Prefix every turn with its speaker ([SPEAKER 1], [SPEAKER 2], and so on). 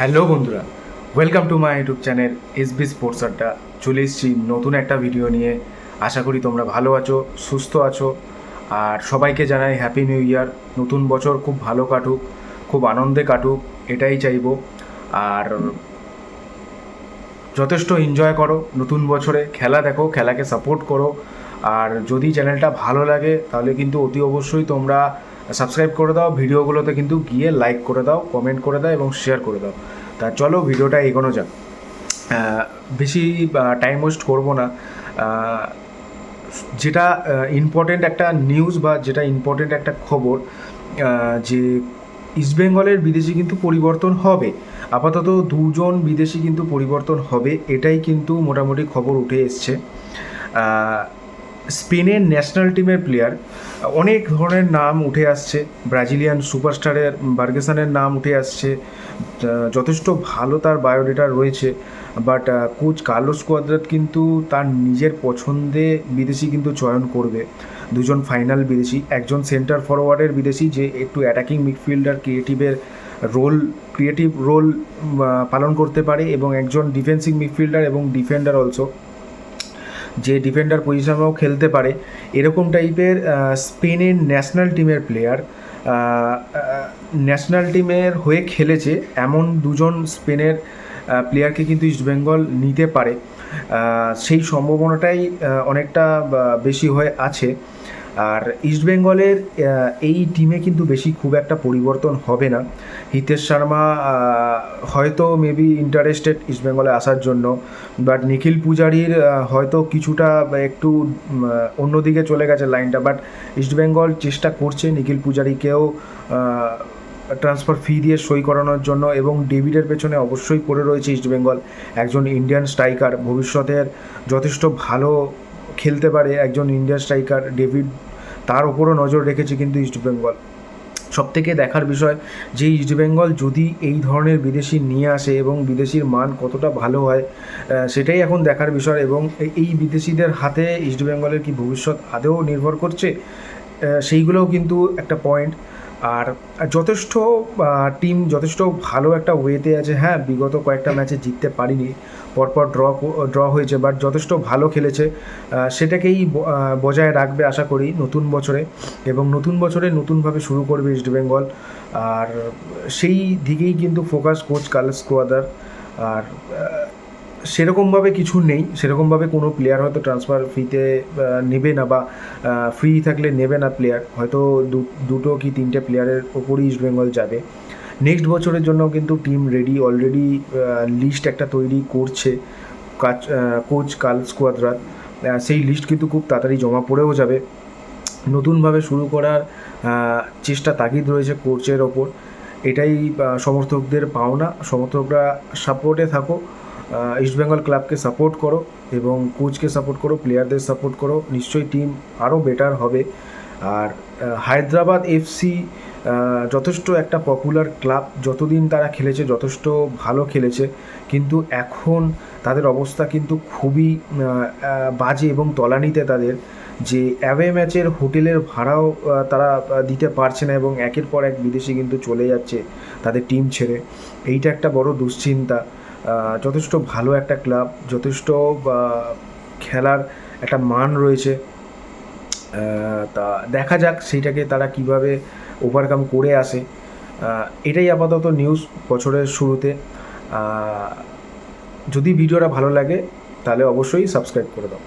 [SPEAKER 1] Hello বন্ধুরা welcome to my YouTube channel S B sports আড্ডা চলে এসেছি নতুন একটা ভিডিও নিয়ে। আশা করি তোমরা ভালো আছো, সুস্থ আছো। আর সবাইকে জানাই হ্যাপি নিউ ইয়ার নতুন বছর খুব ভালো কাটুক, খুব আনন্দে কাটুক, এটাই চাইব। আর যথেষ্ট এনজয় করো নতুন বছরে। খেলা দেখো, খেলাকে সাপোর্ট করো। আর যদি চ্যানেলটা ভালো লাগে, তাহলে কিন্তু অতি অবশ্যই তোমরা সাবস্ক্রাইব করে দাও, ভিডিওগুলোতে কিন্তু গিয়ে লাইক করে দাও কমেন্ট করে দাও এবং শেয়ার করে দাও। তা চলো ভিডিওটা এগোনো যাক। বেশি টাইম ওয়েস্ট করব না। যেটা ইম্পর্টেন্ট একটা নিউজ বা, যেটা ইম্পর্টেন্ট একটা খবর যে ইস্টবেঙ্গলের বিদেশি কিন্তু পরিবর্তন হবে। আপাতত দুজন বিদেশি কিন্তু পরিবর্তন হবে, এটাই কিন্তু মোটামুটি খবর উঠে এসছে। স্পেনের ন্যাশনাল টিমের প্লেয়ার অনেক ধরনের নাম উঠে আসছে। ব্রাজিলিয়ান সুপারস্টারের বার্গেসানের নাম উঠে আসছে। যথেষ্ট ভালো তার বায়োডেটা রয়েছে। বাট কোচ কার্লোস কোয়াদ্রাত কিন্তু তার নিজের পছন্দে বিদেশি কিন্তু চয়ন করবে। দুজন ফাইনাল বিদেশি, একজন সেন্টার ফরওয়ার্ডের বিদেশি যে একটু অ্যাটাকিং মিডফিল্ডার ক্রিয়েটিভের রোল ক্রিয়েটিভ রোল পালন করতে পারে এবং একজন ডিফেন্সিভ মিডফিল্ডার এবং ডিফেন্ডার অলসো যে ডিফেন্ডার পজিশনেও খেলতে পারে, এরকম টাইপের স্পেনের ন্যাশনাল টিমের প্লেয়ার ন্যাশনাল টিমের হয়ে খেলেছে এমন দুজন স্পেনের প্লেয়ারকে কিন্তু ইস্টবেঙ্গল নিতে পারে। সেই সম্ভাবনাটাই অনেকটা বেশি হয়ে আছে। আর ইস্টবেঙ্গলের এই টিমে কিন্তু বেশি খুব একটা পরিবর্তন হবে না। হিতেশ শর্মা হয়তো মেবি ইন্টারেস্টেড ইস্টবেঙ্গলে আসার জন্য বাট নিখিল পূজারির হয়তো কিছুটা একটু অন্যদিকে চলে গেছে লাইনটা বাট ইস্টবেঙ্গল চেষ্টা করছে নিখিল পূজারিকেও ট্রান্সফার ফি দিয়ে সই করানোর জন্য এবং ডেভিডের পেছনে অবশ্যই পড়ে রয়েছে ইস্টবেঙ্গল একজন ইন্ডিয়ান স্ট্রাইকার ভবিষ্যতের যথেষ্ট ভালো খেলতে পারে একজন ইন্ডিয়ান স্ট্রাইকার ডেভিড তার উপরও নজর রেখেছে কিন্তু ইস্টবেঙ্গল সব থেকে দেখার বিষয় যে ইস্টবেঙ্গল যদি এই ধরনের বিদেশি নিয়ে আসে এবং বিদেশির মান কতটা ভালো হয় সেটাই এখন দেখার বিষয় এবং এই- বিদেশিদের হাতে ইস্টবেঙ্গলের কি ভবিষ্যৎ আদৌ নির্ভর করছে সেইগুলোও কিন্তু একটা পয়েন্ট আর যথেষ্ট টিম যথেষ্ট ভালো একটা ওয়েতে আছে। হ্যাঁ বিগত কয়েকটা ম্যাচে জিততে পারিনি। পরপর ড্র ড্র হয়েছে বাট যথেষ্ট ভালো খেলেছে। সেটাকেই বজায় রাখবে আশা করি নতুন বছরে। এবং নতুন বছরে নতুনভাবে শুরু করবে ইস্টবেঙ্গল আর, সেই দিকেই কিন্তু ফোকাস কোচ কার্লস কোয়াদার আর সেরকমভাবে কিছু নেই, সেরকমভাবে কোনো প্লেয়ার হয়তো ট্রান্সফার ফিতে নেবে না বা ফ্রি থাকলে নেবে না প্লেয়ার হয়তো দুটো কি তিনটে প্লেয়ারের ওপরই ইস্টবেঙ্গল যাবে। নেক্সট বছরের জন্য কিন্তু টিম রেডি অলরেডি লিস্ট একটা তৈরি করছে, কাজ কোচ কাল স্কোয়াদ্রাত সেই লিস্ট কিন্তু খুব তাড়াতাড়ি জমা পড়েও যাবে। নতুনভাবে শুরু করার চেষ্টা তাগিদ রয়েছে কোচের ওপর। এটাই সমর্থকদের পাওনা। সমর্থকরা সাপোর্টে থাকো। ইস্টবেঙ্গল ক্লাবকে সাপোর্ট করো এবং কোচকে সাপোর্ট করো প্লেয়ারদের সাপোর্ট করো। নিশ্চয়ই টিম আরও বেটার হবে। আর হায়দ্রাবাদ এফসি যথেষ্ট একটা পপুলার ক্লাব যতদিন তারা খেলেছে, যথেষ্ট ভালো খেলেছে। কিন্তু এখন তাদের অবস্থা কিন্তু খুবই বাজে এবং তলানিতে তাদের। যে অ্যাওয়ে ম্যাচের হোটেলের ভাড়াও তারা দিতে পারছে না এবং একের পর এক বিদেশি কিন্তু চলে যাচ্ছে তাদের টিম ছেড়ে। এইটা একটা বড় দুশ্চিন্তা। যথেষ্ট ভালো একটা ক্লাব, যথেষ্ট খেলার একটা মান রয়েছে। তা দেখা যাক সেইটাকে তারা কীভাবে ওভারকাম করে আসে। এটাই আপাতত নিউজ বছরের শুরুতে। যদি ভিডিওটা ভালো লাগে, তাহলে অবশ্যই সাবস্ক্রাইব করে দাও।